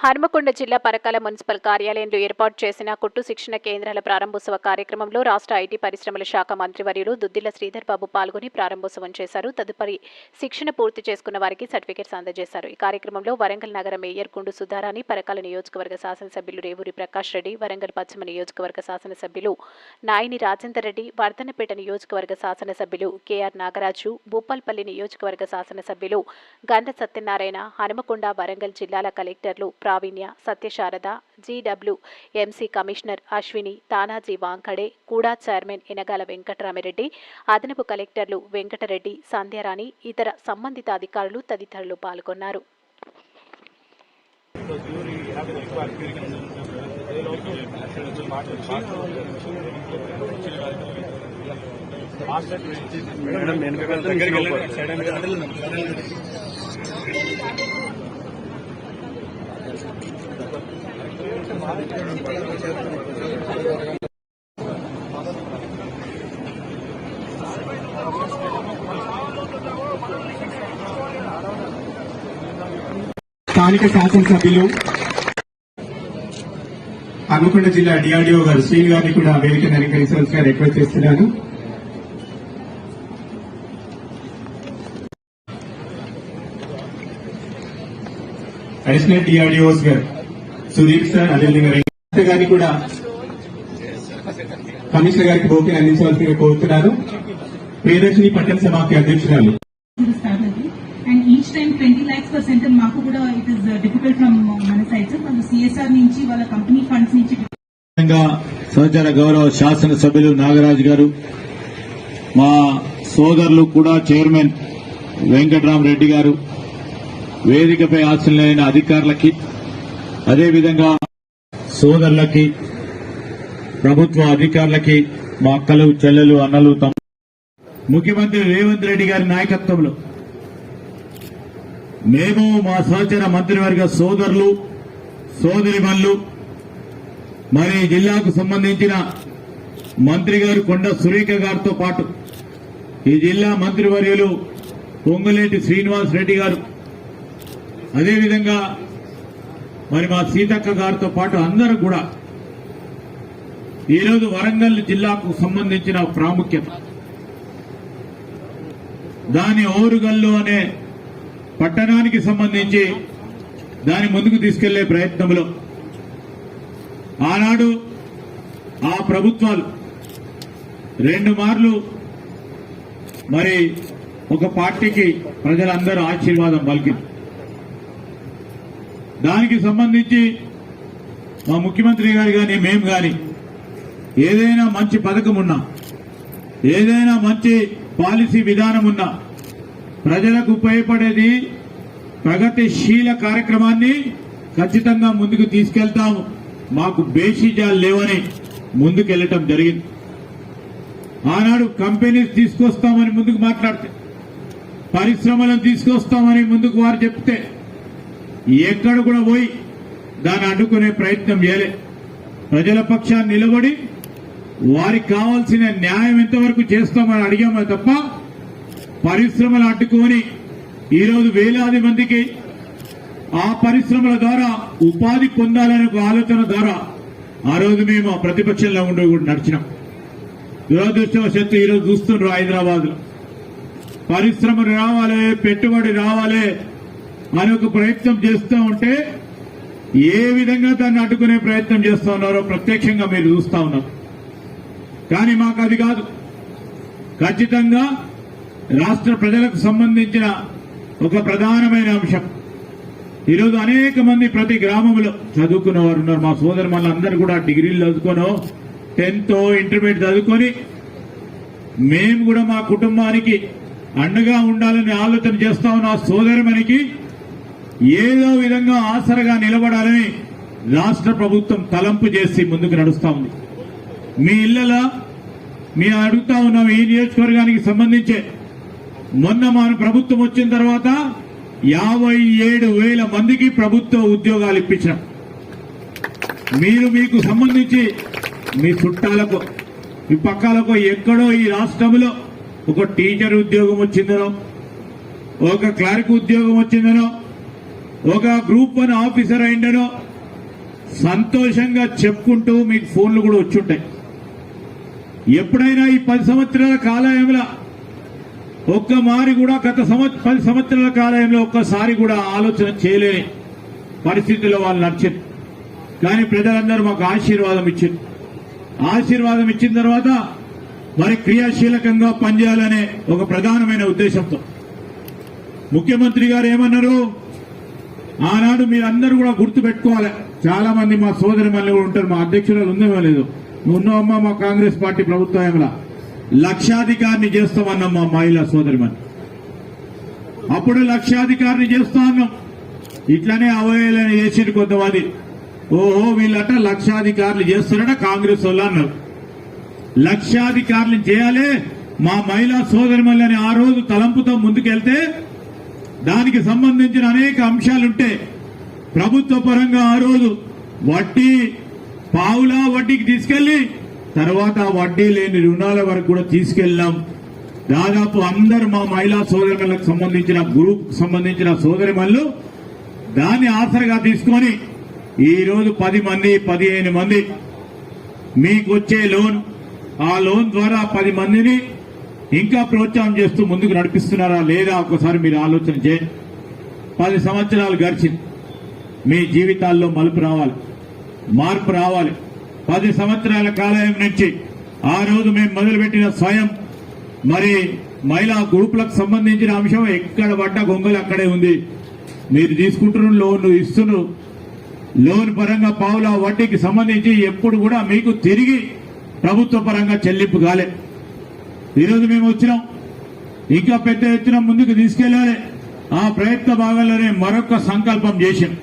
హన్మకొండ జిల్లా పరకాల మున్సిపల్ కార్యాలయంలో ఏర్పాటు చేసిన కుట్టు శిక్షణ కేంద్రాల ప్రారంభోత్సవ కార్యక్రమంలో రాష్ట్ర ఐటీ పరిశ్రమల శాఖ మంత్రివర్యులు దుద్దిల శ్రీధర్ బాబు పాల్గొని ప్రారంభోత్సవం చేశారు. తదుపరి శిక్షణ పూర్తి చేసుకున్న వారికి సర్టిఫికెట్స్ అందజేశారు. ఈ కార్యక్రమంలో వరంగల్ నగర మేయర్ కుండు సుధారాణి పరకాల నియోజకవర్గ శాసనసభ్యులు రేవూరి ప్రకాష్ రెడ్డి వరంగల్ పశ్చిమ నియోజకవర్గ శాసనసభ్యులు నాయిని రాజేందర్ రెడ్డి వర్ధనపేట నియోజకవర్గ శాసనసభ్యులు కేఆర్ నాగరాజు భూపాల్పల్లి నియోజకవర్గ శాసనసభ్యులు గంధ సత్యనారాయణ హనుమకొండ వరంగల్ జిల్లాల కలెక్టర్లు Praveenya Satyasharada GW MC commissioner Ashwini Tanaji Wankhede కూడా చైర్మన్ ఎనగాల వెంకటరామిరెడ్డి అదనపు కలెక్టర్లు వెంకటరెడ్డి సంధ్యారాణి ఇతర సంబంధిత అధికారులు తదితరులు పాల్గొన్నారు మేడం స్థానిక శాసనసభ్యులు హన్మకొండ జిల్లా డిఆర్డిఓ గారు శ్రీని గారిని కూడా వేదికను అలంకరించాల్సిగా రిక్వెస్ట్ చేస్తున్నాను. అడిషనల్ డిఆర్డిఓస్ గారు. సుదీప్ సార్ అదేవిధంగా వెంకట గారిని కూడా కమిషనర్ గారికి బోకెన్ అందించవలసిందిగా కోరుతున్నాను. ప్రియదర్శిని పట్టణ సమాఖ్య అధ్యక్షురాలు. Started and each time twenty lakhs per centre మాకు కూడా ఇట్ ఇస్ డిఫికల్ట్ ఫ్రమ్ మన సైడ్ సార్ వాళ్ళు సిఎస్ఆర్ నుంచి వాళ్ళ కంపెనీ ఫండ్స్ నుంచి విధంగా సహచర గౌరవ శాసనసభ్యులు నాగరాజు గారు మా సోదరులు కూడా చైర్మన్ వెంకటరామరెడ్డి గారు వేదికపై ఆశలైన అధికారులకి అదేవిధంగా సోదరులకి ప్రభుత్వ అధికారులకి మా అక్కలు చెల్లెలు అన్నలు తమ ముఖ్యమంత్రి రేవంత్ రెడ్డి గారి నాయకత్వంలో మేము మా సహచర మంత్రివర్గ సోదరులు సోదరిమల్లు మరి జిల్లాకు సంబంధించిన మంత్రి గారు కొండ సురేఖ గారితో పాటు ఈ జిల్లా మంత్రివర్యులు పొంగులేటి శ్రీనివాస్ రెడ్డి గారు. అదేవిధంగా మరి మా సీతక్క గారితో పాటు అందరూ కూడా ఈరోజు వరంగల్ జిల్లాకు సంబంధించిన ప్రాముఖ్యత. దాని ఓరుగల్లు అనే పట్టణానికి సంబంధించి దాని ముందుకు తీసుకెళ్ళే ప్రయత్నంలో ఆనాడు ఆ ప్రభుత్వాలు రెండు మార్లు మరి ఒక పార్టీకి ప్రజలందరూ ఆశీర్వాదం పలికింది. దానికి సంబంధించి మా ముఖ్యమంత్రి గారు కానీ మేము కానీ ఏదైనా మంచి పథకం ఉన్నా ఏదైనా మంచి పాలసీ విధానం ఉన్నా ప్రజలకు ఉపయోగపడేది ప్రగతిశీల కార్యక్రమాన్ని ఖచ్చితంగా ముందుకు తీసుకెళ్తాము మాకు బేషిజాలు లేవని ముందుకెళ్ళటం జరిగింది. ఆనాడు కంపెనీస్ తీసుకొస్తామని ముందుకు మాట్లాడితే పరిశ్రమలను తీసుకొస్తామని ముందుకు వారు చెప్తే ఎక్కడ కూడా పోయి దాన్ని అడ్డుకునే ప్రయత్నం చేయలే. ప్రజల పక్షాన్ని నిలబడి వారికి కావాల్సిన న్యాయం ఎంతవరకు చేస్తామని అడిగామే తప్ప పరిశ్రమలు అడ్డుకొని ఈరోజు వేలాది మందికి ఆ పరిశ్రమల ద్వారా ఉపాధి పొందాలనే ఒక ఆలోచన ద్వారా ఆ రోజు మేము ప్రతిపక్షంలో ఉండి కూడా నడిచినాం. దురదృష్టవశత్తు ఈరోజు చూస్తున్నారు హైదరాబాద్లో పరిశ్రమలు రావాలి పెట్టుబడి రావాలి అని ఒక ప్రయత్నం చేస్తూ ఉంటే ఏ విధంగా దాన్ని అడ్డుకునే ప్రయత్నం చేస్తూ ఉన్నారో ప్రత్యక్షంగా మీరు చూస్తా ఉన్నారు. కానీ మాకు అది కాదు. ఖచ్చితంగా రాష్ట్ర ప్రజలకు సంబంధించిన ఒక ప్రధానమైన అంశం. ఈరోజు అనేక మంది ప్రతి గ్రామంలో చదువుకున్న వారు ఉన్నారు. మా సోదరు మనందరూ కూడా డిగ్రీలు చదువుకోను టెన్త్ ఇంటర్మీడియట్ చదువుకొని మేము కూడా మా కుటుంబానికి అండగా ఉండాలని ఆలోచన చేస్తా ఉన్న సోదరు సోదరుమనికి ఏదో విధంగా ఆసరగా నిలబడాలని రాష్ట్ర ప్రభుత్వం తలంపు చేసి ముందుకు నడుస్తా ఉంది. మీ ఇళ్ళలో మీ అడుగుతా ఉన్నాం ఈ నియోజకవర్గానికి సంబంధించే మొన్న మన ప్రభుత్వం వచ్చిన తర్వాత యాభై ఏడు వేల మందికి ప్రభుత్వ ఉద్యోగాలు ఇప్పించాం మీరు మీకు సంబంధించి మీ చుట్టాలకు మీ పక్కలకు ఎక్కడో ఈ రాష్ట్రంలో ఒక టీచర్ ఉద్యోగం వచ్చిందనో ఒక క్లారిక్ ఉద్యోగం వచ్చిందనో ఒక గ్రూప్ వన్ ఆఫీసర్ అయిండనో. సంతోషంగా చెప్పుకుంటూ మీకు ఫోన్లు కూడా వచ్చుంటాయి. ఎప్పుడైనా ఈ పది సంవత్సరాల కాలయంలో ఒక్క మారి కూడా గత సంవత్సరం పది సంవత్సరాల కాలంలో ఒక్కసారి కూడా ఆలోచన చేయలేని పరిస్థితుల్లో వాళ్ళు నడిచింది కానీ ప్రజలందరూ మాకు ఆశీర్వాదం ఇచ్చింది ఆశీర్వాదం ఇచ్చిన తర్వాత మరి క్రియాశీలకంగా పనిచేయాలనే ఒక ప్రధానమైన ఉద్దేశంతో. ముఖ్యమంత్రి గారు ఏమన్నారు? ఆనాడు మీరందరూ కూడా గుర్తు పెట్టుకోవాలి చాలా మంది మా సోదరి మళ్ళీ కూడా ఉంటారు మా అధ్యక్షురాలు ఉందేమో లేదు. నువ్వు మా కాంగ్రెస్ పార్టీ ప్రభుత్వంలో లక్షాధికారిని చేస్తామన్నాం మా మహిళా సోదరి అప్పుడు లక్షాధికారిని చేస్తా అన్నాం. ఇట్లనే అవయలని చేసిండు కొంతమంది. ఓహో వీళ్ళట లక్షాధికారులు చేస్తారట కాంగ్రెస్ వాళ్ళు అన్నారు. లక్షాధికారులు చేయాలి మా మహిళా సోదరిమల్ని ఆ రోజు తలంపుతో ముందుకెళ్తే దానికి సంబంధించిన అనేక అంశాలుంటే ప్రభుత్వ పరంగా ఆ రోజు వడ్డీ పావులా వడ్డీకి తీసుకెళ్ళి తర్వాత వడ్డీ లేని రుణాల వరకు కూడా తీసుకెళ్ళాం. దాదాపు అందరు మా మహిళా సోదరులకు సంబంధించిన గ్రూప్ సంబంధించిన సోదరిమల్లు దాన్ని ఆసరగా తీసుకొని ఈరోజు పది మంది పదిహేను మంది మీకు వచ్చే లోన్. ఆ లోన్ ద్వారా పది మందిని ఇంకా ప్రోత్సాహం చేస్తూ ముందుకు నడిపిస్తున్నారా లేదా ఒకసారి మీరు ఆలోచన చేయండి పది సంవత్సరాలు గడిచింది. మీ జీవితాల్లో మలుపు రావాలి. మార్పు రావాలి. పది సంవత్సరాల కాలం నుంచి ఆ రోజు మేము మొదలుపెట్టిన స్వయం. మరి మహిళా గ్రూపులకు సంబంధించిన అంశం ఎక్కడ పడ్డ గొంగలు అక్కడే ఉంది. మీరు తీసుకుంటున్న లోన్ ఇస్తున్నారు. లోన్ పరంగా పావుల వడ్డీకి సంబంధించి ఎప్పుడు కూడా మీకు తిరిగి ప్రభుత్వ పరంగా చెల్లింపు కాలేదు ఈరోజు మేము వచ్చినాం. ఇంకా పెద్ద ఎత్తున ముందుకు తీసుకెళ్ళాలి. ఆ ప్రయత్న భాగంలోనే మరొక సంకల్పం చేశాం.